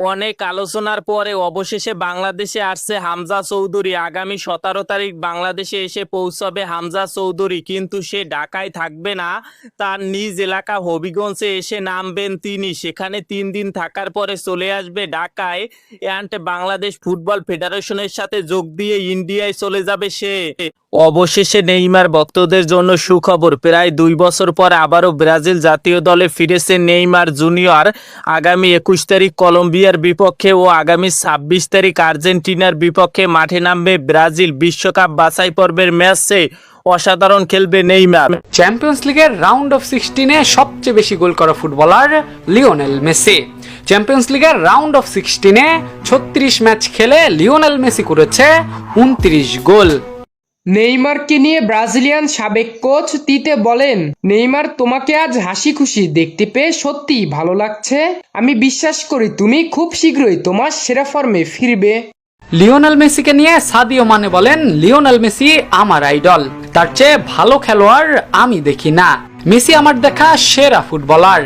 অনেক আলোচনার পরে অবশেষে বাংলাদেশে আসছে হামজা চৌধুরী। আগামী সতেরো তারিখ বাংলাদেশে এসে পৌঁছবে হামজা চৌধুরী, কিন্তু সে ঢাকায় থাকবে না। তার নিজ এলাকা হবিগঞ্জে এসে নামবেন তিনি। সেখানে তিন দিন থাকার পরে চলে আসবে ঢাকায় অ্যান্ড বাংলাদেশ ফুটবল ফেডারেশনের সাথে যোগ দিয়ে ইন্ডিয়ায় চলে যাবে সে। অবশেষে নেইমার ভক্তদের জন্য সুখবর। প্রায় দুই বছর পর আবারও ব্রাজিল জাতীয় দলে ফিরেছে নেইমার জুনিয়র। আগামী একুশ তারিখ কলম্বিয়ার বিপক্ষে ও আগামী ছাব্বিশ তারিখ আর্জেন্টিনার বিপক্ষে মাঠে নামবে ব্রাজিল। বিশ্বকাপ বাছাই পর্বের ম্যাচে অসাধারণ খেলবে নেইমার। চ্যাম্পিয়ন্স লিগের রাউন্ড অফ সিক্সটিনে সবচেয়ে বেশি গোল করা ফুটবলার লিওনেল মেসি। চ্যাম্পিয়ন্স লিগের রাউন্ড অফ সিক্সটিনে ছত্রিশ ম্যাচ খেলে লিওনেল মেসি করেছে উনত্রিশ গোল। নেইমারকে নিয়ে ব্রাজিলিয়ান সাবেক কোচ তিতে বলেন, নেইমার, তোমাকে আজ হাসি খুশি দেখতে পেয়ে সত্যিই ভালো লাগছে। আমি বিশ্বাস করি তুমি খুব শীঘ্রই তোমার সেরা ফর্মে ফিরবে। লিওনাল মেসিকে নিয়ে সাদিও মানে বলেন, লিওনেল মেসি আমার আইডল। তার চেয়ে ভালো খেলোয়াড় আমি দেখি না। মেসি আমার দেখা সেরা ফুটবলার।